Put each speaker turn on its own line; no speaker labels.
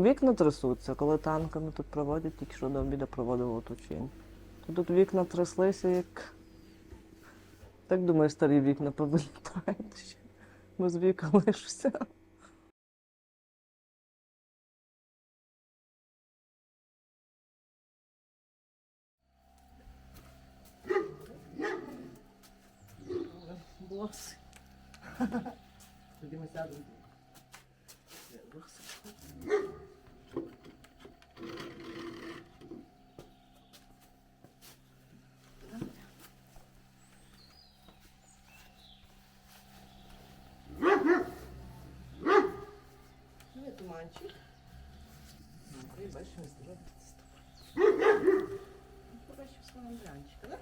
Вікна трясуться, коли танками тут проводять, тільки що до обіду проводили оточення. Тут вікна тряслися, як. Так думаю, старі вікна повилітають ще. Без віка лишишся. Боси. Тоді ми сядемо. Туманчик. Ну, бачимо, здоров'я. Побачив свого глянчика, так?